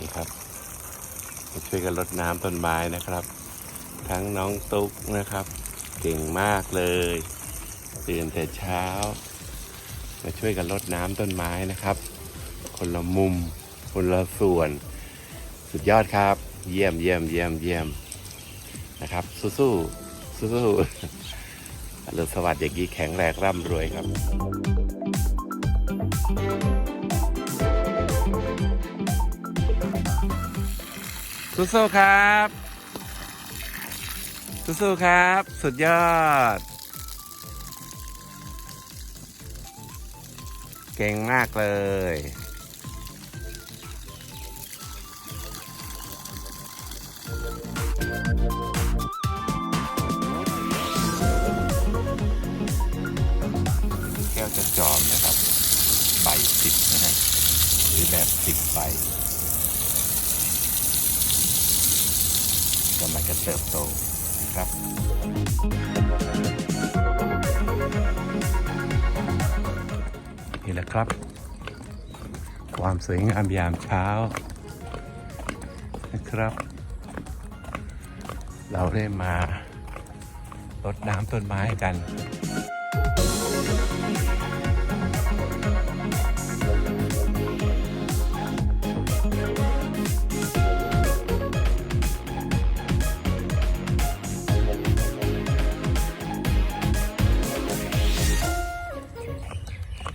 นี่ครับมาช่วยกันรดน้ำต้นไม้นะครับ ทั้งน้องตุ๊กนะครับ เก่งมากเลยตื่นแต่เช้า มาช่วยกันรดน้ำต้นไม้นะครับ คนละมุม คนละส่วน สุดยอดครับ เยี่ยมเยี่ยมเยี่ยมเยี่ยมนะครับ สู้สู้สู้สู้อรุณสวัสดิ์อย่างนี้แข็งแรงร่ำรวยครับ สู้ๆครับ สู้ๆครับ สุดยอด เก่งมากเลย กำลังจะเติบโตนะครับ นี่แหละครับ ความสวยงามยามเช้านะครับ เราได้มารดน้ำต้นไม้กัน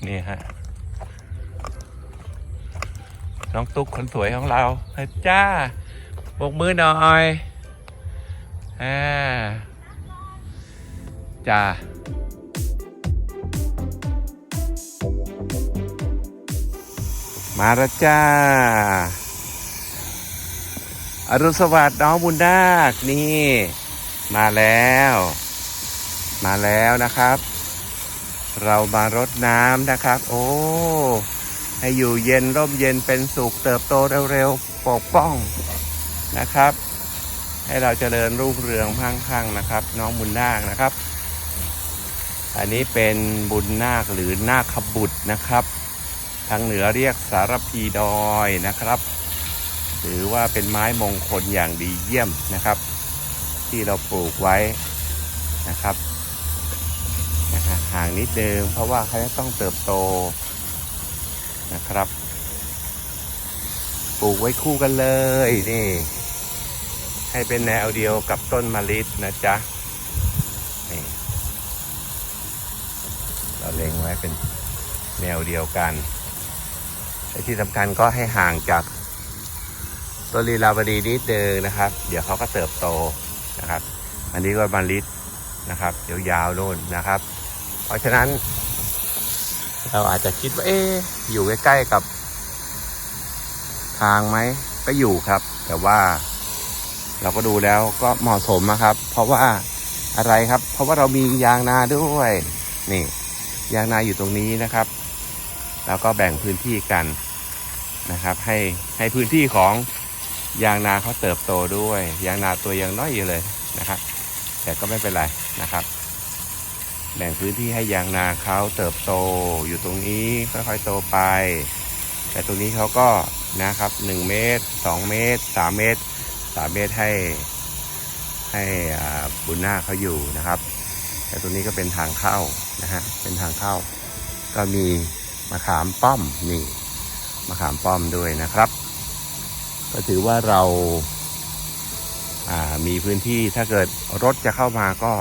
นี่ฮะ น้องตุ๊กคนสวยของเราจ้าบกมือหน่อยอ่าจ้ามาแล้วจ้า อรุณสวัสดิ์น้องบุญนาคนี่ มาแล้ว มาแล้วนะครับ เรามารดน้ำนะครับ โอ้ให้อยู่เย็นร่มเย็นเป็นสุขเติบโตเร็วๆปกป้องนะครับ ให้เราเจริญรุ่งเรืองพังพังๆนะครับ น้องบุญนาคนะครับ อันนี้เป็นบุญนาคหรือนาคบุตรนะครับ ทางเหนือเรียกสารพีดอยนะครับ หรือว่าเป็นไม้มงคลอย่างดีเยี่ยมนะครับ ที่เราปลูกไว้นะครับ ห่างนิดนึงเพราะว่าเขาจะต้องเติบโตนะครับ ปลูกไว้คู่กันเลยนี่ ให้เป็นแนวเดียวกับต้นมะลินะจ๊ะนี่เราเล็งไว้เป็นแนวเดียวกันและที่สำคัญก็ให้ห่างจากต้นลีลาวดีนิดนึงนะครับ เดี๋ยวเขาก็เติบโตนะครับ อันนี้ก็มะลินะครับยาวๆโน่นนะครับ เพราะฉะนั้น เราอาจจะคิดว่าเอ๊อยู่ใกล้ๆกับ ทางไหมก็อยู่ครับ แต่ว่า เราก็ดูแล้วก็เหมาะสมนะครับ เพราะว่าอะไรครับ เพราะว่าเรามียางนาด้วย นี่ ยางนาอยู่ตรงนี้นะครับเราก็แบ่งพื้นที่กันนะครับ ให้ให้พื้นที่ของยางนาเขาเติบโตด้วย ยางนาตัวยังน้อยอยู่เลยนะครับ แต่ก็ไม่เป็นไรนะครับ แบ่งพื้นที่ให้ยางนาเขาเติบโตอยู่ตรงนี้ค่อยๆโตไป แต่ตรงนี้เขาก็นะครับ1เมตร2เมตร3เมตร3เมตรให้ให้บุญหน้าเขาอยู่นะครับ แต่ตรงนี้ก็เป็นทางเข้านะฮะเป็นทางเข้า ก็มีมะขามป้อมนี่มะขามป้อมด้วยนะครับ ก็ถือว่าเราามีพื้นที่ถ้าเกิดรถจะเข้ามาก็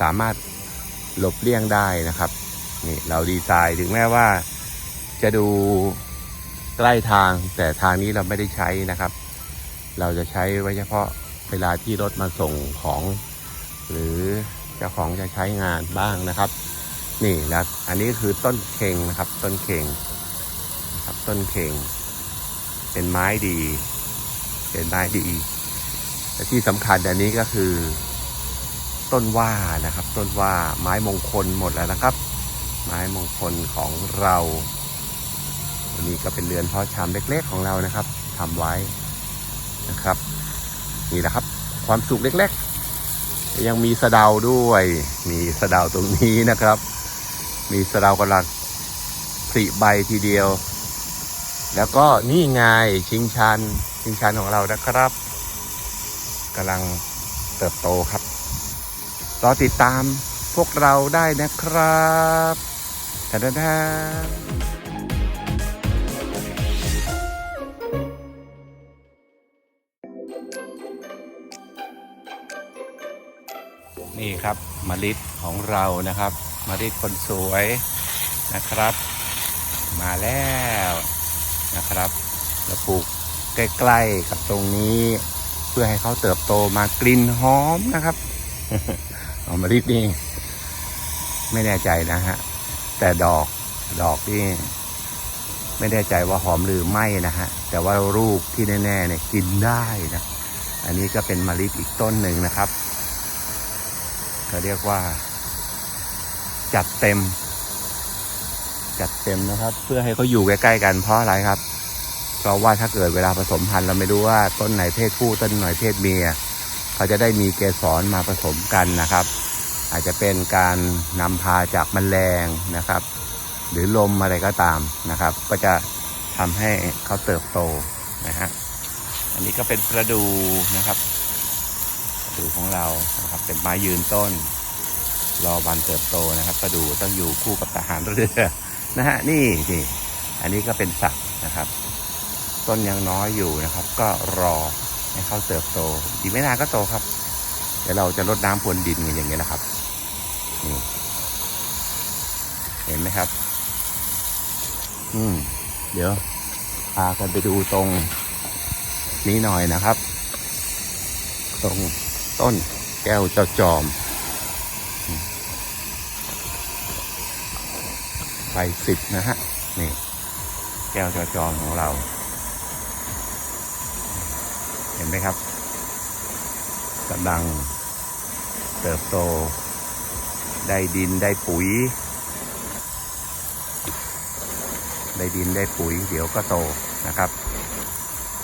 สามารถ หลบเลี่ยงได้นะครับนี่เราดีไซน์ถึงแม้ว่า จะดูใกล้ทางแต่ทางนี้เราไม่ได้ใช้นะครับ เราจะใช้ไว้เฉพาะเวลาที่รถมาส่งของ หรือเจ้าของจะใช้งานบ้างนะครับ นี่นะอันนี้คือต้นเข่งนะครับ ต้นเข่งครับต้นเข่งเป็นไม้ดี เป็นไม้ดีแต่ที่สำคัญอันนี้ก็คือ ต้นว่านะครับ ต้นว่าไม้มงคลหมดแล้วนะครับ ไม้มงคลของเราวันนี้ก็เป็นเรือนเพาะชำเล็ก ๆ ของเรานะครับทำไว้นะครับ นี่แหละครับ ความสุขเล็ก ๆ ยังมีสะเดาด้วย มีสะเดาตรงนี้นะครับ มีสะเดากำลังผลิใบทีเดียว แล้วก็นี่ไงชิงชันชิงชันของเรานะครับกำลังเติบโตครับ รอติดตามพวกเราได้นะครับแต่ดานี่ครับมะลิของเรานะครับมะลิคนสวยนะครับ มาแล้วนะครับเราปลูกใกล้ๆกับตรงนี้ เพื่อให้เขาเติบโตมากลิ่นหอมนะครับ อามะลินี่ไม่แน่ใจนะฮะ แต่ดอกดอกนี่ไม่แน่ใจว่าหอมหรือไม่นะฮะ แต่ว่าลูกที่แน่ๆเนี่ยกินได้นะ อันนี้ก็เป็นมะลิอีกต้นหนึ่งนะครับเขาเรียกว่า จัดเต็ม จัดเต็มนะครับ เพื่อให้เขาอยู่ใกล้ๆกันเพราะอะไรครับ เพราะว่าถ้าเกิดเวลาผสมพันธุ์เราไม่รู้ว่าต้นไหนเพศผู้ต้นไหนเพศเมีย เขาจะได้มีเกสรมาผสมกันนะครับ อาจจะเป็นการนำพาจากแมลงนะครับ หรือลมอะไรก็ตามนะครับ ก็จะทำให้เขาเติบโตนะฮะอันนี้ก็เป็นประดูนะครับประดูของเรานะครับเป็นไม้ยืนต้น รอวันเติบโตนะครับประดูต้องอยู่คู่กับทหารเรือนะฮะนี่นี่อันนี้ก็เป็นสักนะครับ ต้นยังน้อยอยู่นะครับ ก็รอ ให้เขาเติบโต อีกไม่นานก็โตครับ เดี๋ยวเราจะลดน้ำพรวนดินอย่างนี้ยนะครับนี่เห็นไหมครับ อืม เดี๋ยวพากันไปดูตรงนี้หน่อยนะครับ ตรงต้นแก้วเจ้าจอมใบสิบนะฮะ นี่ แก้วเจ้าจอมของเรา ห็นไหมครับกำลังเติบโต ได้ดินได้ปุ๋ย ได้ดินได้ปุ๋ย เดี๋ยวก็โตนะครับ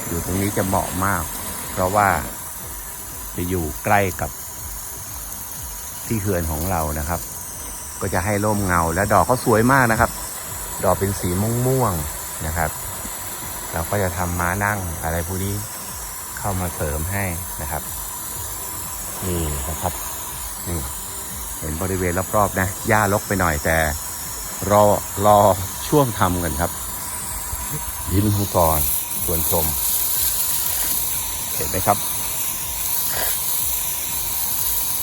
อยู่ตรงนี้จะเหมาะมาก เพราะว่าจะอยู่ใกล้กับที่เขื่อนของเรานะครับ ก็จะให้ร่มเงาและดอกเขาสวยมากนะครับ ดอกเป็นสีม่วงๆนะครับ เราก็จะทำม้านั่งอะไรพวกนี้ เข้ามาเสริมให้นะครับนี่นะครับนี่เห็นบริเวณรอบๆนะหญ้ารกไปหน่อยแต่รอรอช่วงทำกันครับ ยิ้มทั้งก่อนส่วนชม เห็นไหมครับ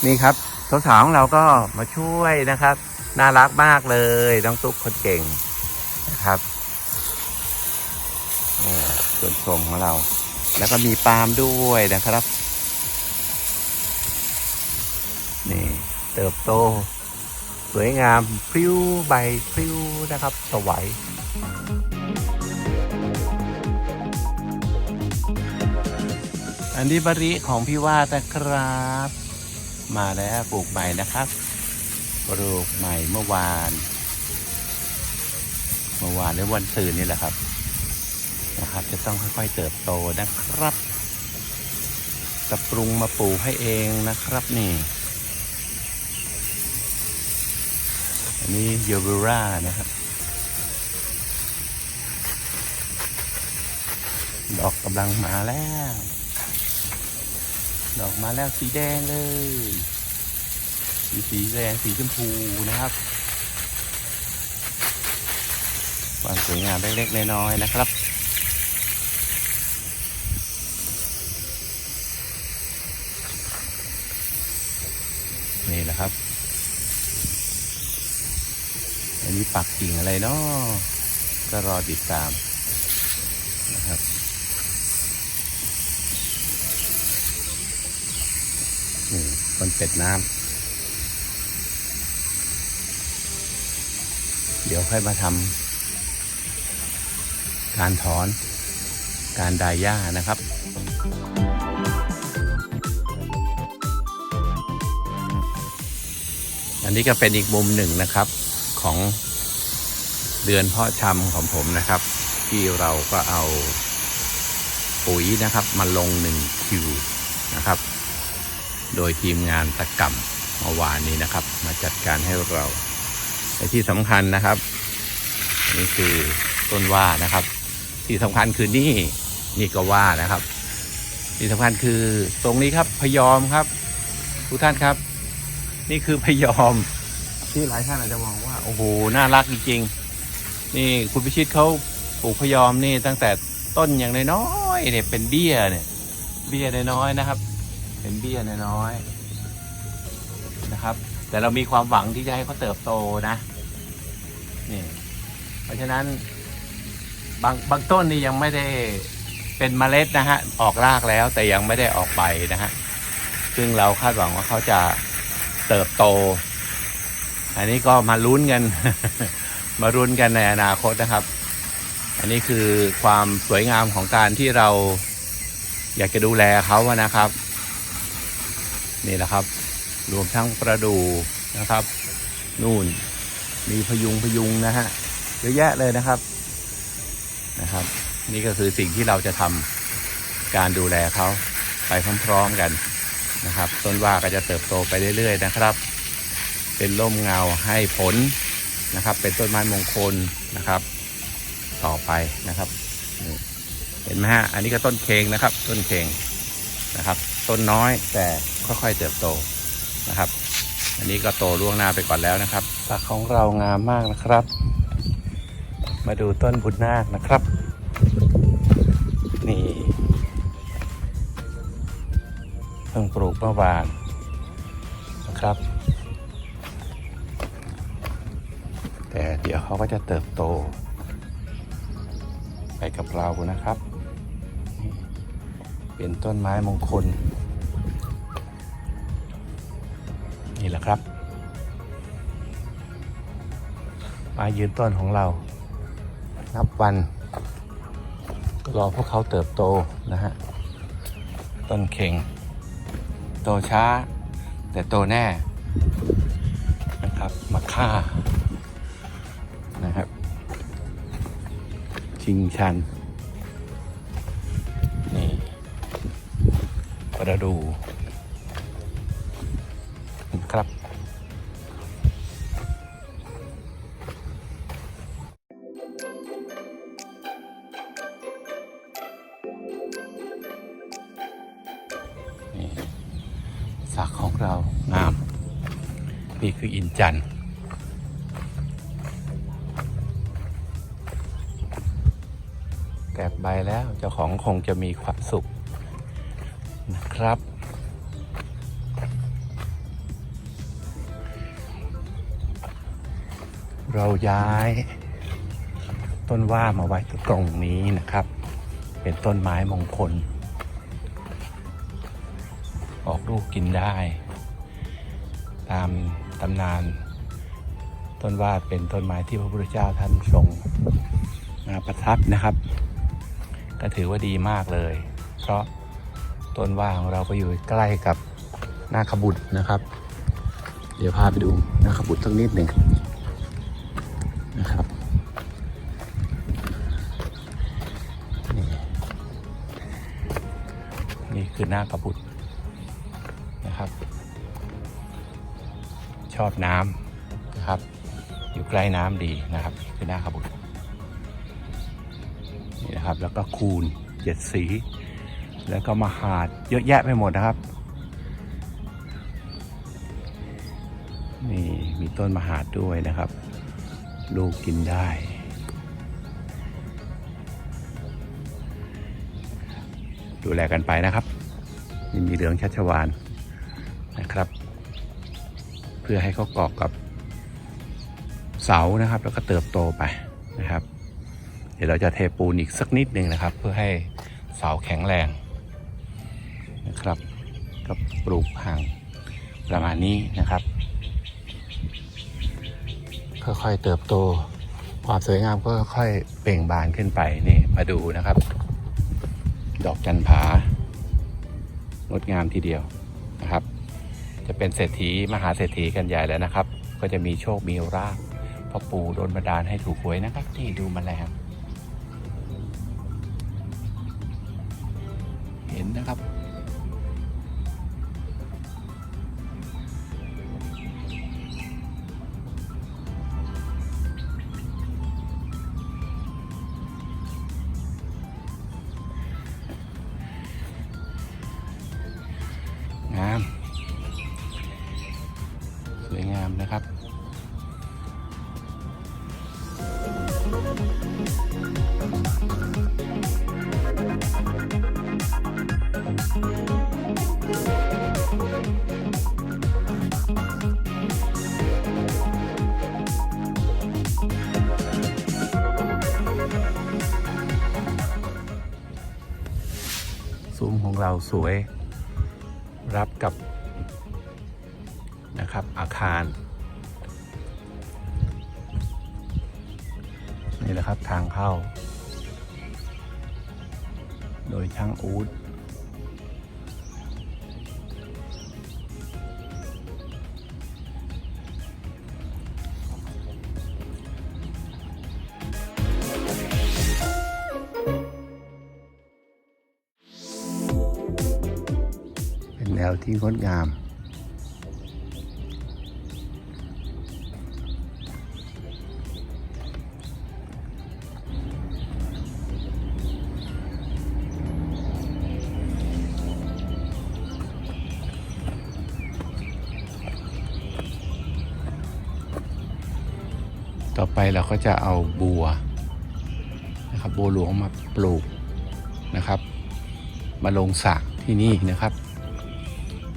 นี่ครับสาวๆของเราก็มาช่วยนะครับ น่ารักมากเลยน้องตุ๊กคนเก่งนะครับนี่ส่วนชมของเรา แล้วก็มีปาล์มด้วยนะครับ นี่เติบโต สวยงามพริ้วใบพริ้วนะครับ สวยอันนี้บริของพี่วาดนะครับ มาแล้วปลูกใหม่นะครับปลูกใหม่เมื่อวาน เมื่อวานหรือวันซืนนี่แหละครับ นะครับ จะต้องค่อยๆเติบโตนะครับตะปรุงมาปลูกให้เองนะครับนี่ อันนี้โยเบรานะครับ ดอกกำลังมาแล้ว ดอกมาแล้วสีแดงเลย สีสีแดงสีชมพูนะครับความสวยงามเล็กๆน้อยๆนะครับ นี่แหละครับ อันนี้ ปักกิ่งอะไรเนาะก็รอติดตามนะครับนี่คนเป็ดน้ำเดี๋ยวค่อยมาทำการถอนการดายหญ้านะครับอันนี้ก็เป็นอีกมุมหนึ่งนะครับของ เดือนเพาะชำของผมนะครับ ที่เราก็เอาปุ๋ยนะครับมาลงหนึ่งคิวนะครับ โดยทีมงานตะกั่มเมื่อวานนี้นะครับ มาจัดการให้เราและที่สำคัญนะครับนี่คือต้นว่านะครับ ที่สำคัญคือนี่นี่ก็ว่านะครับ ที่สำคัญคือตรงนี้ครับพยอมครับ ทุกท่านครับ นี่คือพยอมที่หลายท่านอาจจะมองว่า โอ้โหน่ารักจริงๆ นี่คุณพิชิตเขาปลูกพยอมนี่ตั้งแต่ต้นอย่างน้อยๆเนี่ยเป็นเบี้ยเนี่ยเบี้ยน้อยๆนะครับ เป็นเบี้ยน้อยๆนะครับ แต่เรามีความหวังที่จะให้เขาเติบโตนะนี่เพราะฉะนั้นบางบางต้นนี่ยังไม่ได้เป็นเมล็ดนะฮะออกรากแล้วแต่ยังไม่ได้ออกใบนะฮะซึ่งเราคาดหวังว่าเขาจะเติบโต อันนี้ก็มาลุ้นกัน มารุนกันในอนาคตนะครับ อันนี้คือความสวยงามของการที่เราอยากจะดูแลเขาอะนะครับ นี่แหละครับ รวมทั้งประดูนะครับ นู่น มีพยุงพยุงนะฮะเยอะแยะเลยนะครับนะครับ นี่ก็คือสิ่งที่เราจะทำการดูแลเขาไปพร้อมๆกันนะครับ ต้นว่าก็จะเติบโตไปเรื่อย ๆ นะครับ เป็นร่มเงาให้ผล นะครับ เป็นต้นไม้มงคลนะครับ ต่อไปนะครับเห็นไหมฮะอันนี้ก็ต้นเคงนะครับ ต้นเคงนะครับ ต้นน้อยแต่ค่อยๆเติบโตนะครับ อันนี้ก็โตล่วงหน้าไปก่อนแล้วนะครับผักของเรางามมากนะครับ มาดูต้นบุญนาคนะครับ นี่เพิ่งปลูกเมื่อวานนะครับ แต่เดี๋ยวเขาก็จะเติบโต ไปกับเรานะครับ เป็นต้นไม้มงคล นี่แหละครับมายืนต้นของเรา นับวัน รอพวกเขาเติบโตนะฮะ ต้นเข่ง โตช้า แต่โตแน่นะครับ มาค่า ชิงชัน นี่ประดูครับนี่สักของเรางาม นี่คืออินจันทร์ จ้าของคงจะมีความสุขนะครับ เราย้าย ต้นว่ามาไว้ตรงนี้นะครับ เป็นต้นไม้มงคล ออกลูกกินได้ ตามตำนาน ต้นว่าเป็นต้นไม้ที่พระพุทธเจ้าท่านทรงมาประทับนะครับ ก็ถือว่าดีมากเลย เพราะต้นว่าของเราไปอยู่ใกล้กับนาคบุตรนะครับ เดี๋ยวพาไปดูนาคบุตรสักนิดหนึ่งนะครับนี่นี่คือนาคบุตรนะครับ ชอบน้ำนะครับ อยู่ใกล้น้ำดีนะครับ คือนาคบุตร นะครับ แล้วก็คูณเจ็ดสี แล้วก็มาหาดเยอะแยะไปหมดนะครับ นี่มีต้นมหาดด้วยนะครับ ลูกกินได้ ดูแลกันไปนะครับนี่มีเหลืองชัชวานนะครับ เพื่อให้เขาเกาะกับเสานะครับ แล้วก็เติบโตไปนะครับ เดี๋ยวเราจะเทปูนอีกสักนิดหนึ่งนะครับ เพื่อให้เสาแข็งแรงนะครับก็ปลูกห่างประมาณนี้นะครับ ค่อยๆเติบโต ความสวยงามก็ค่อยเปล่งบานขึ้นไปนี่มาดูนะครับ ดอกจันผางดงามทีเดียวนะครับ จะเป็นเศรษฐีมหาเศรษฐีกันใหญ่แล้วนะครับ ก็จะมีโชคมีราภพ่อปู่โดนบันดาลให้ถูกหวยนะครับนี่ดูแมลง นนะครับ สวย รับกับนะครับอาคาร นี่แหละครับทางเข้า โดยช่างอูด ที่งดงาม ต่อไปเราก็จะเอาบัวนะครับบัวหลวงมาปลูกนะครับ มาลงสระที่นี่นะครับ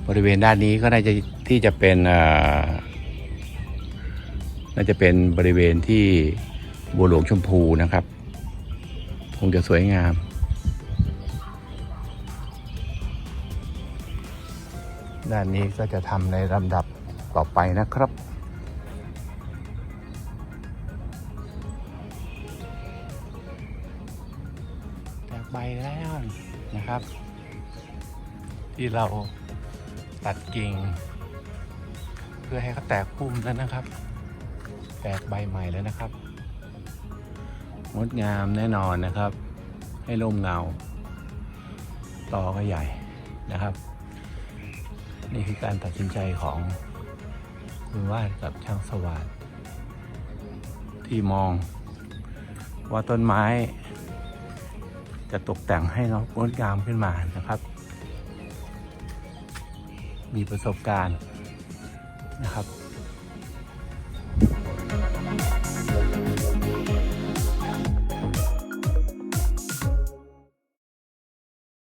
บริเวณด้านนี้ก็น่าจะที่จะเป็นน่าจะเป็นบริเวณที่บัวหลวงชมพูนะครับ คงจะสวยงามด้านนี้ก็จะทำในลำดับต่อไปนะครับแตกใบแล้วนะครับ ที่เรา ตัดกิ่ง เพื่อให้เขาแตกพุ่มแล้วนะครับ แตกใบใหม่แล้วนะครับงดงามแน่นอนนะครับ ให้ร่มเงาตอก็ใหญ่นะครับ นี่คือการตัดสินใจของคุณวาดกับช่างสวัสดที่มองว่าต้นไม้จะตกแต่งให้เรางดงามขึ้นมานะครับ มีประสบการณ์นะครับ